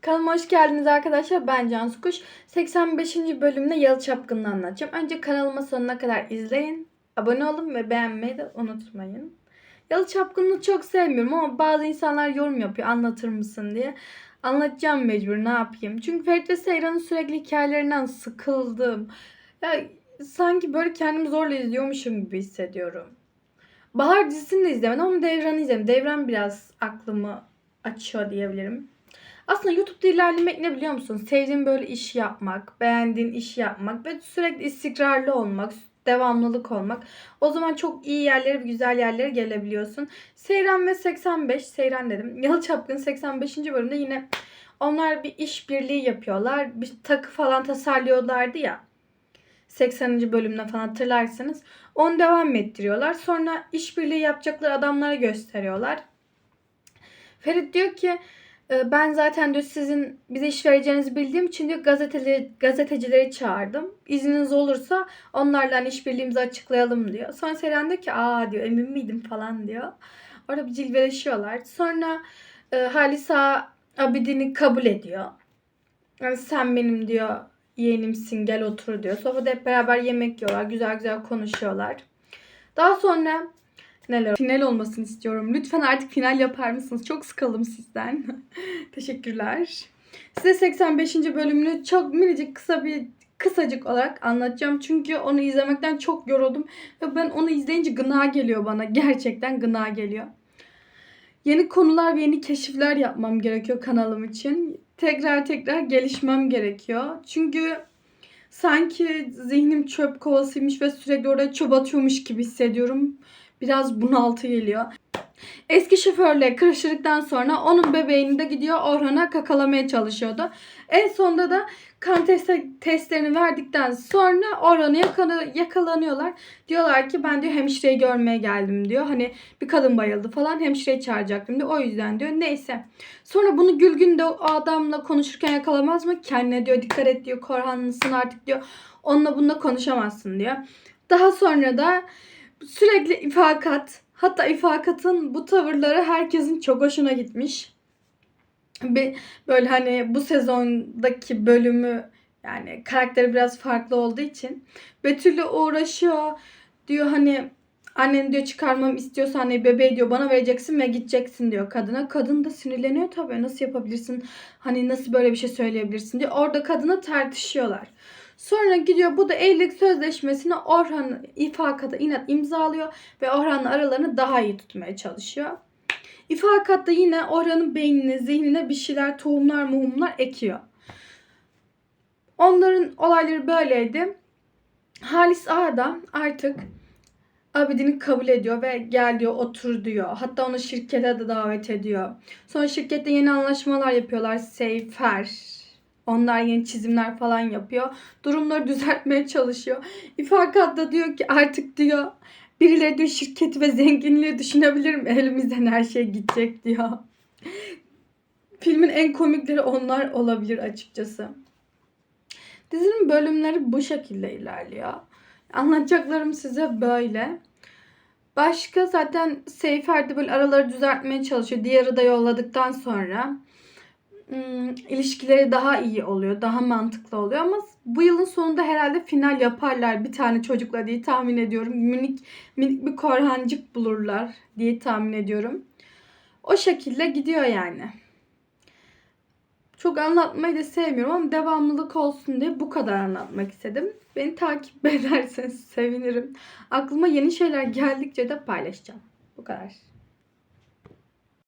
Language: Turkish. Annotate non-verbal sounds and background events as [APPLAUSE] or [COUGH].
Kanalıma hoş geldiniz arkadaşlar. Ben Cansu Kuş. 85. bölümde Yalı Çapkın'ı anlatacağım. Önce kanalıma sonuna kadar izleyin. Abone olun ve beğenmeyi de unutmayın. Yalı Çapkın'ı çok sevmiyorum ama bazı insanlar yorum yapıyor anlatır mısın diye. Anlatacağım mecbur ne yapayım. Çünkü Ferit ve Seyran'ın sürekli hikayelerinden sıkıldım. Ya sanki böyle kendimi zorla izliyormuşum gibi hissediyorum. Bahar dizisini de izlemedim ama Devran'ı izledim. Devran biraz aklımı açıyor diyebilirim. Aslında YouTube'da ilerlemek ne biliyor musun? Sevdiğin böyle iş yapmak, beğendiğin iş yapmak ve sürekli istikrarlı olmak, devamlılık olmak. O zaman çok iyi yerlere güzel yerlere gelebiliyorsun. Seyran ve 85, Seyran dedim. [LAUGHS] Yalı Çapkın 85. bölümde yine onlar bir iş birliği yapıyorlar. Bir takı falan tasarlıyorlardı ya. 80. bölümde falan hatırlarsanız. Onu devam ettiriyorlar. Sonra işbirliği yapacakları adamlara gösteriyorlar. Ferit diyor ki "E, ben zaten diyor sizin bize iş vereceğinizi bildiğim için diyor gazeteli, gazetecileri çağırdım. İzniniz olursa onlarla hani işbirliğimizi açıklayalım diyor. Sonra Seren diyor ki aa diyor emin miydim falan diyor. Orada bir cilveleşiyorlar. Sonra e, Halisa Abidin'i kabul ediyor. Yani sen benim diyor yeğenimsin gel otur diyor. Sofrada hep beraber yemek yiyorlar. Güzel güzel konuşuyorlar. Daha sonra neler final olmasını istiyorum. Lütfen artık final yapar mısınız? Çok sıkıldım sizden. [LAUGHS] Teşekkürler. Size 85. bölümünü çok minicik kısa bir kısacık olarak anlatacağım. Çünkü onu izlemekten çok yoruldum. Ve ben onu izleyince gına geliyor bana. Gerçekten gına geliyor. Yeni konular ve yeni keşifler yapmam gerekiyor kanalım için. Tekrar tekrar gelişmem gerekiyor. Çünkü sanki zihnim çöp kovasıymış ve sürekli oraya çöp atıyormuş gibi hissediyorum. Biraz bunaltı geliyor. Eski şoförle kırışırdıktan sonra onun bebeğini de gidiyor Orhan'a kakalamaya çalışıyordu. En sonunda da kan testi, testlerini verdikten sonra Orhan'ı yakala- yakalanıyorlar. Diyorlar ki ben diyor hemşireyi görmeye geldim diyor. Hani bir kadın bayıldı falan hemşireyi çağıracaktım diyor. O yüzden diyor. Neyse. Sonra bunu Gülgün de o adamla konuşurken yakalamaz mı? Kendine diyor dikkat et diyor. Korhanlısın artık diyor. Onunla bununla konuşamazsın diyor. Daha sonra da sürekli ifakat hatta ifakatın bu tavırları herkesin çok hoşuna gitmiş. Bir böyle hani bu sezondaki bölümü yani karakteri biraz farklı olduğu için Betül'le uğraşıyor. Diyor hani annen diyor çıkarmamı istiyorsa hani bebeği diyor bana vereceksin ve gideceksin diyor kadına. Kadın da sinirleniyor tabii. Nasıl yapabilirsin? Hani nasıl böyle bir şey söyleyebilirsin diyor. Orada kadına tartışıyorlar. Sonra gidiyor bu da evlilik sözleşmesini Orhan ifakata inat imzalıyor ve Orhan'la aralarını daha iyi tutmaya çalışıyor. İfakat da yine Orhan'ın beynine, zihnine bir şeyler, tohumlar, muhumlar ekiyor. Onların olayları böyleydi. Halis Ağa da artık Abidin'i kabul ediyor ve gel diyor otur diyor. Hatta onu şirkete de davet ediyor. Sonra şirkette yeni anlaşmalar yapıyorlar. Seyfer. Onlar yeni çizimler falan yapıyor. Durumları düzeltmeye çalışıyor. İfakat da diyor ki artık diyor birileri diyor şirketi ve zenginliği düşünebilir mi? Elimizden her şey gidecek diyor. Filmin en komikleri onlar olabilir açıkçası. Dizinin bölümleri bu şekilde ilerliyor. Anlatacaklarım size böyle. Başka zaten Seyfer de böyle araları düzeltmeye çalışıyor. Diğeri de yolladıktan sonra ilişkileri daha iyi oluyor. Daha mantıklı oluyor ama bu yılın sonunda herhalde final yaparlar bir tane çocukla diye tahmin ediyorum. Minik, minik bir korhancık bulurlar diye tahmin ediyorum. O şekilde gidiyor yani. Çok anlatmayı da sevmiyorum ama devamlılık olsun diye bu kadar anlatmak istedim. Beni takip [LAUGHS] ederseniz sevinirim. Aklıma yeni şeyler geldikçe de paylaşacağım. Bu kadar.